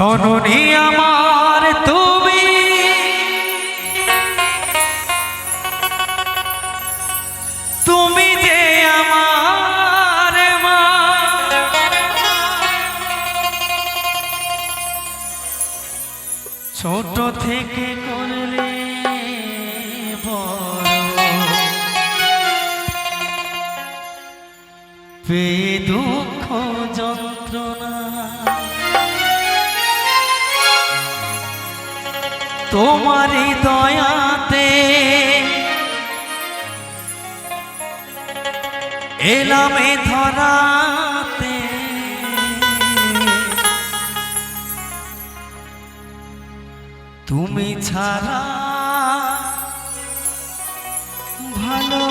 জননী আমার তুমি? তুমি যে আমার মা। ছোট থেকে করলে বড়। দুঃখ যন্ত্রণা। তোমারই দয়াতে। এলামে ধরাতে। তুমি ছাড়া ভালো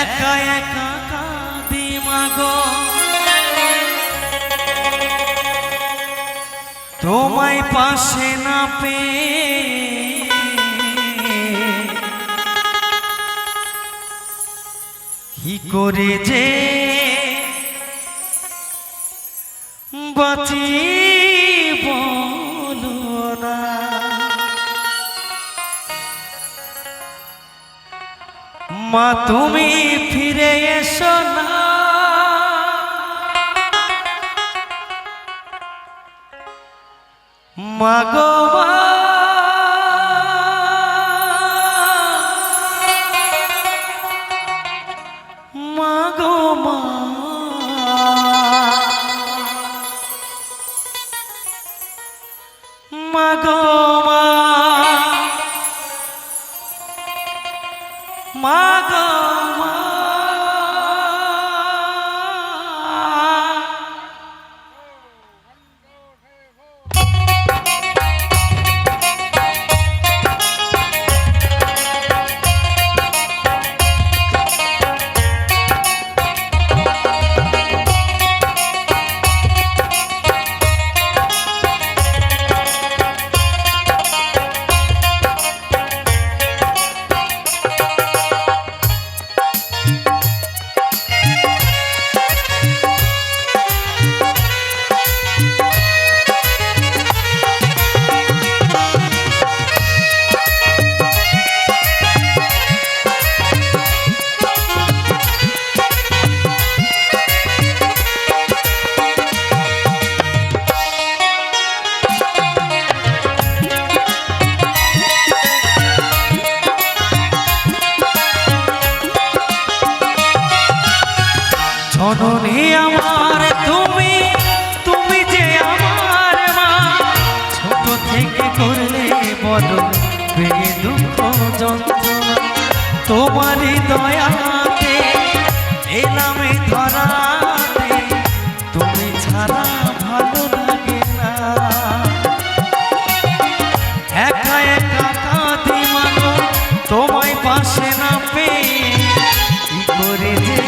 একা একা পাশে না পেয়ে কি করে যে বাঁচি মা তুমি ফিরে এসো না মা গো মা মা জননী আমার তুমি তুমি যে আমার মা। ছোট থেকে করলে বড় পেয়ে দুঃখ যন্ত্রণা। তোমারই দয়াতে, এলামে ধরাতে। তুমি ছাড়া ভালো লাগে না। একা একা কাঁদি মানো তোমায় পাশে না পেয়ে করে যে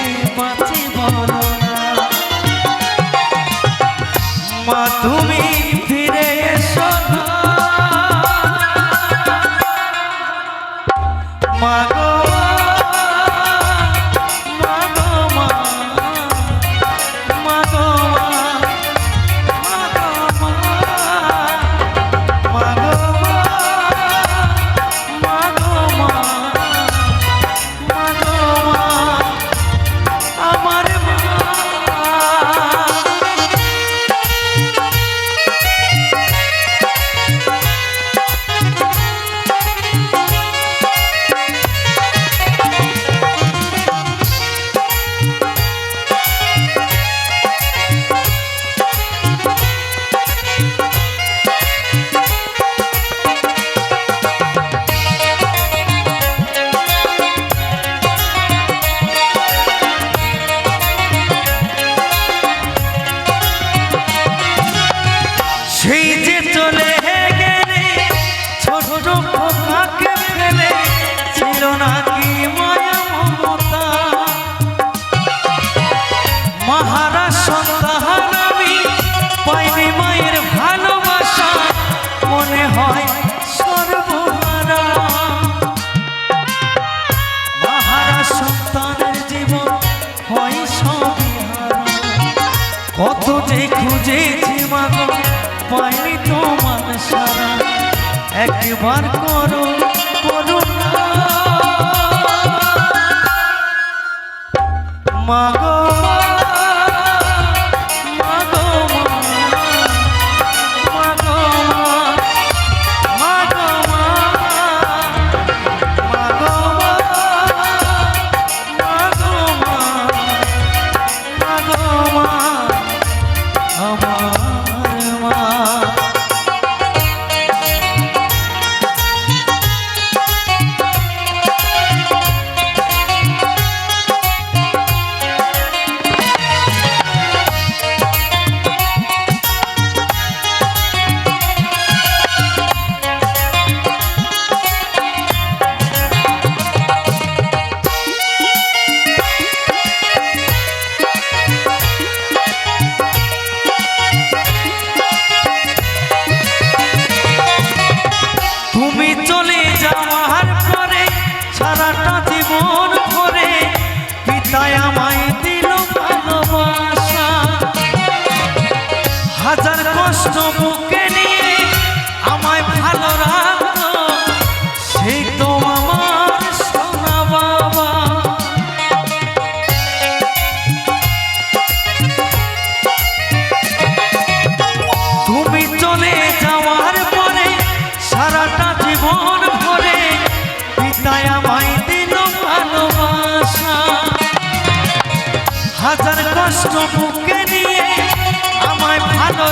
रा সেই যে চলে গেলে, ছোট পোকাকে ফেলে? ছিল না কি মায়া মমতা? মহারাজ সন্তান আমি পাইনি মায়ের ভালোবাসা। মনে হয় সারা একবার করো করুণা মাগো।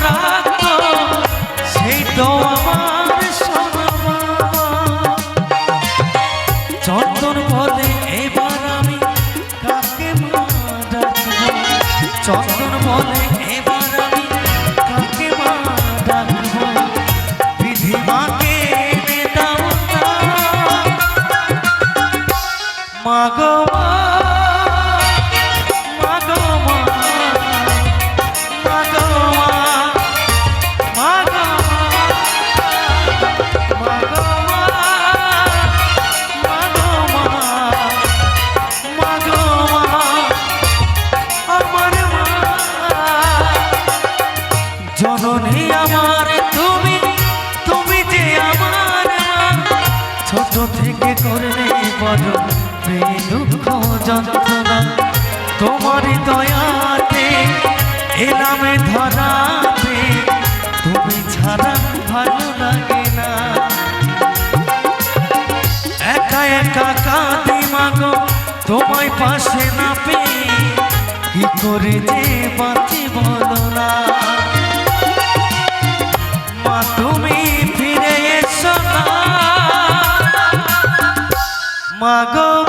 রাখো সেই তো আমার কষ্ট থেকে করলে বড় এই দুঃখ যন্ত্রণা তোমার দয়াতে এলামে ধরাতে। তুমি ছাড়া ভালো লাগে না। একা একা কাঁদি মাগো, তোমায় পাশে না পেয়ে। কি করে যে বাঁচি বলো না। মাগো